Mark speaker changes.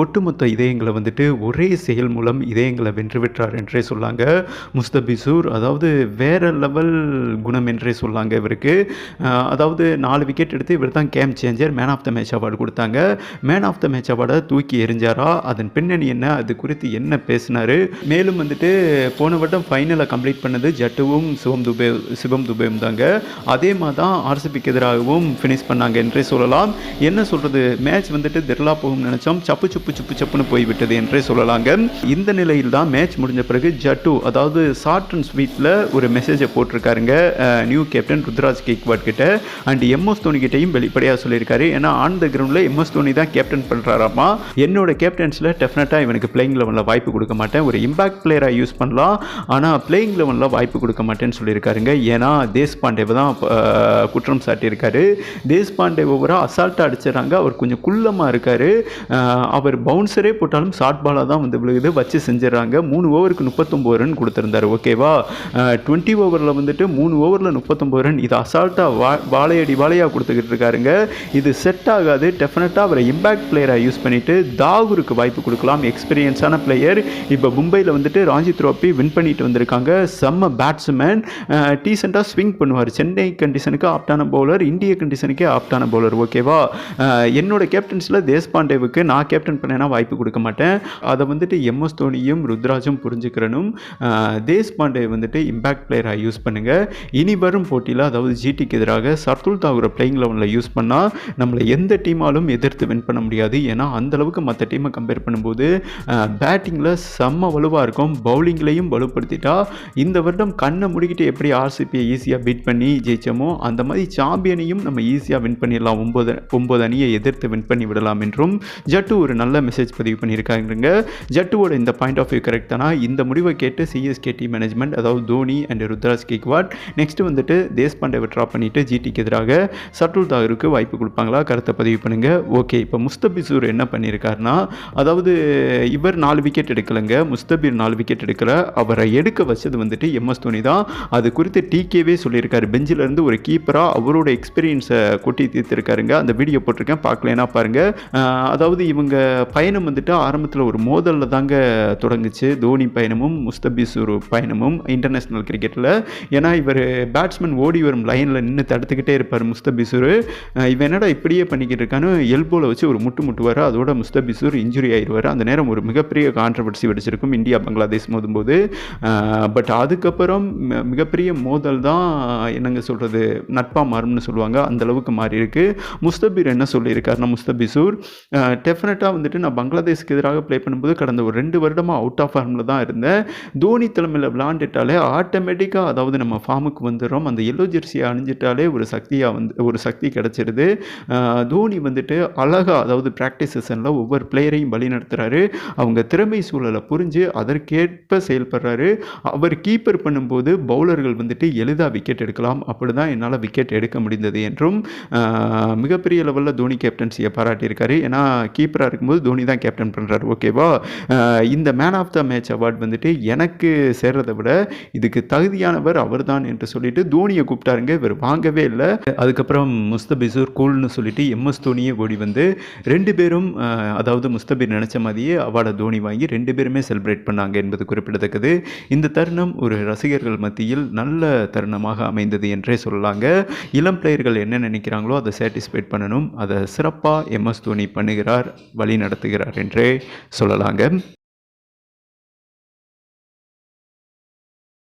Speaker 1: ஒட்டுமொத்த இதயங்களை வந்துட்டு ஒரே செயல் மூலம் இதயங்களை வென்றுவிட்டார் என்றே சொல்லாங்க. முஸ்தபிசூர் அதாவது வேற லெவல் குணம் என்றே சொல்லாங்க இவருக்கு. அதாவது நாலு விக்கெட் எடுத்து இவர் தான் game changer man of the match award கொடுத்தாங்க. மேன் ஆஃப் த மேட்ச் அவார்டை தூக்கி எரிஞ்சாரா அதன் பின்னணி என்ன? அது குறித்து என்ன பேசினாரு? மேலும் வந்துட்டு போன வருடம் ஃபைனலை கம்ப்ளீட் பண்ணது ஜட்டுவும் சிவம் துபே சிவம் துபேவும் தாங்க. அதே மாதிரி தான் ஆர்சிபிக்கு எதிராகவும் ஃபினிஷ் பண்ணாங்க என்றே சொல்லலாம். என்ன சொல்கிறது மேட்ச் வந்துட்டு திரளா போகும் நினச்சோம். சப்பு சுப்பு சுப்பு சப்புன்னு போய்விட்டது என்றே சொல்லலாங்க. இந்த நிலையில் தான் மேட்ச் முடிஞ்ச பிறகு ஜட்டு அதாவது ஷார்ட் அண்ட் ஸ்வீட்டில் ஒரு மெசேஜை போட்டிருக்காருங்க நியூ கேப்டன் ருத்ராஜ் கேக்வாட் கிட்ட. அண்ட் எம்எஸ் தோனி கிட்டையும் வெளிப்படையாக சொல்லியிருக்காரு. ஏன்னா ஆன் த கிரவுண்டில் எம்எஸ் தோனி தான் கேப்டன் பண்ணுறாராமா என்னோட கேப்டன்ஸில் டெஃபினட்டாக இவனுக்கு பிளேயிங் லெவலில் வாய்ப்பு கொடுக்க மாட்டேன். ஒரு இம்பாக்ட் பிளேயராக யூஸ் பண்ணலாம். ஆனால் பிளேயிங் லெவனில் வாய்ப்பு கொடுக்க மாட்டேன்னு சொல்லியிருக்காருங்க. ஏன்னா தேஷ்பாண்டேவை தான் குற்றம் சாட்டியிருக்காரு. தேஷ்பாண்டே ஓவராக அசால்ட்டாக அடிச்சிடறாங்க. அவர் கொஞ்சம் குள்ளமாக இருக்கார். அவர் பவுன்சரே போட்டாலும் ஷார்ட் பாலாக தான் வந்து விழுகுது. வச்சு செஞ்சிடறாங்க. மூணு ஓவருக்கு முப்பத்தொம்போது ரன் கொடுத்துருந்தாரு. ஓகேவா டுவெண்ட்டி ஓவரில் வந்துட்டு மூணு ஓவரில் முப்பத்தொம்போது ரன் இது அசால்ட்டாக வா வாழையடி வாழையாக கொடுத்துக்கிட்டு இருக்காருங்க. இது செட் ஆகாது. டெஃபினட்டாக அவரை இம்பாக்ட் பிளேயராக யூஸ் பண்ணிவிட்டு தாகூருக்கு வாய்ப்பு கொடுக்கலாம். எக்ஸ்பீரியன்ஸான பிளேயர் இப்போ மும்பையில் வந்துட்டு ராஞ்சி த்ரோப்பி வின் பண்ணிட்டு வந்திருக்காங்க. செம்ம பேட்ஸ்மேன் டீசெண்டாக ஸ்விங் பண்ணுவார். சென்னை கண்டிஷனுக்கு ஆப்டான பவுலர் இந்திய கண்டிஷனுக்கே ஆப்டான பவுலர் ஓகேவா என்னோட கேப்டன்ஸில் தேஷ்பாண்டேவுக்கு நான் கேப்டன் பண்ணேன்னா வாய்ப்பு கொடுக்க மாட்டேன். அதை வந்துட்டு எம்எஸ் தோனியும் ருத்ராஜும் புரிஞ்சுக்கிறனும். அஹ், தேஷ்பாண்டே வந்துட்டு இம்பாக்ட் பிளேயராக யூஸ் பண்ணுங்கள் இனி வரும் போட்டியில் அதாவது ஜிடிக்கு எதிராக சர்துல் தாகூரை பிளேயிங் லெவனில் யூஸ் பண்ணால் நம்மளை எந்த டீமாலும் எதிர்த்து வின் பண்ண முடியாது. ஏன்னா அந்தளவுக்கு மற்ற டீமை கம்பேர் பண்ணும்போது பேட்டிங்கில் செம்ம வலுவாக இருக்கும். பவுலிங்லேயும் வலுப்படுத்திட்டா இந்த வருடம் கண்ணை முடிக்கிட்டு எப்படி ஆர்சிபியை ஈஸியாக பீட் பண்ணி ஜெயிச்சோமோ அந்த மாதிரி சாம்பியனையும் நம்ம ஈஸியாக வின் பண்ணிடலாம். ஒம்பது ஒம்பது அணியை எதிர்த்து வின் பண்ணி விடலாம் என்றும் ஜட்டு ஒரு நல்ல மெசேஜ் பதிவு பண்ணியிருக்காங்க ஜட்டுவோட இந்த பாயிண்ட் ஆஃப் வியூ கரெக்ட் தானா? இந்த முடிவை கேட்டு சிஎஸ்கே டி மேனேஜ்மெண்ட் அதாவது தோனி அண்ட் ருத்ராஜ் கேக்வாட் நெக்ஸ்ட் வந்துட்டு தேஷ்பாண்டேவை ட்ராப் பண்ணிட்டு ஜிடிக்கு எதிராக சட்டுல் தாகருக்கு வாய்ப்பு கொடுப்பாங்களா? கருத்தை பதிவு பண்ணுங்க. ஓகே இப்போ முஸ்தபிசூர் என்ன பண்ணியிருக்காருன்னா அதாவது இவர் நாலு விக்கெட் எடுக்கலைங்க. முஸ்தபிர் நாலு விக்கெட் எடுக்கல. அவரை எடுக்க வச்சது வந்துட்டு எம்எஸ் தோனி தான். அது குறித்து டிகேவே சொல்லியிருக்காரு. பெஞ்சில் இருந்து ஒரு கீப்பராக அவரோட எக்ஸ்பீரியன்ஸை கொட்டி தீர்த்திருக்காருங்க. அந்த வீடியோ போட்டிருக்கேன். பார்க்கலனா பாருங்க. அதாவது இவங்க பயணம் வந்துட்டு ஆரம்பத்தில் ஒரு மோதலில் தாங்க தொடங்குச்சு. தோனி பயணமும் முஸ்தபிசூர் பயணமும் இன்டர்நேஷ்னல் கிரிக்கெட்டில் ஏன்னா இவர் பேட்ஸ்மேன் ஓடி வரும் லைனில் நின்று தடுத்துக்கிட்டே இருப்பார் முஸ்தபிசூர் இவன் என்னடா இப்படியே பண்ணிக்கிட்டு இருக்கான்னு எல்போவில் வச்சு ஒரு முட்டு முட்டுவார். அதோட முஸ்தபிசூர் இன்ஜுரி ஆயிடுவார் அந்த நேரம் ஒரு மிகப்பெரிய கான்ட்ரவர்சி வெடிச்சிருக்கும் இந்தியா பங்களாதேஷ் மோதும்போது. பட் அதுக்கப்புறம் மிகப்பெரிய மோதல் தான் என்னங்க சொல்கிறது நட்பாக மாறும்னு சொல்லுவாங்க. அந்தளவுக்கு மாறி இருக்கு முஸ்தபிர் என்ன சொல்லியிருக்காருன்னா முஸ்தபிசூர் டெஃபினட்டாக வந்துட்டு நான் பங்களாதேஷ்க்கு எதிராக ப்ளே பண்ணும்போது கடந்த ஒரு ரெண்டு வருடமாக அவுட் ஆஃப் ஃபார்மில் தான் இருந்தேன். தோனி தலைமையில் விளாண்டுட்டாலே ஆட்டோமேட்டிக்காக அதாவது நம்ம ஃபார்முக்கு வந்துடுறோம். அந்த எல்லோ ஜெர்சியை அணிஞ்சிட்டாலே ஒரு சக்தியாக வந்து ஒரு சக்தி கிடச்சிருது. தோனி வந்துட்டு அழகாக அதாவது ப்ராக்டிஸ் செஷனில் ஒவ்வொரு பிளேயரையும் வழி நடத்துகிறாரு அவங்க திறமை சூழலை புரிஞ்சு அதற்கேற்ப செயல்படுறாரு. அவர் கீப்பர் பண்ணும்போது பவுலர்கள் வந்துட்டு எளிதாக விக்கெட் எடுக்கலாம். அப்படி தான் என்னால் விக்கெட் எடுக்க முடிந்தது என்றும் மிகப்பெரிய லெவலில் தோனி கேப்டன்சியை பாராட்டியிருக்காரு. ஏன்னா கீப்பராக இருக்கும்போது தோனி தான் கேப்டன் பண்ணுறாரு ஓகேவா? இந்த man of the match award வந்துட்டு எனக்கு சேர்றதை விட இதுக்கு தகுதியானவர் அவர்தான் என்று சொல்லிட்டு தோனியை கூப்பிட்டாருங்க. இவர் வாங்கவே இல்லை. அதுக்கப்புறம் முஸ்தபிசூர் கூல்னு சொல்லிட்டு எம்எஸ் தோனியே ஓடி வந்து ரெண்டு பேரும் அதாவது முஸ்தபிர் நினச்ச மாதிரியே அவார்டை தோனி வாங்கி ரெண்டு பேருமே செலிப்ரேட் பண்ணாங்க என்பது குறிப்பிடத்தக்கது. இந்த தருணம் ஒரு ரசிகர்கள் மத்தியில் நல்ல தருணமாக அமைந்தது என்றே சொல்லலாங்க. இளம் பிளேயர்கள் என்ன நினைக்கிறாங்களோ அதை சாட்டிஸ்ஃபைட் பண்ணணும். அதை சிறப்பாக எம்எஸ் தோனி பண்ணுகிறார் வழி நடத்துகிறார் என்றே சொல்லலாங்க.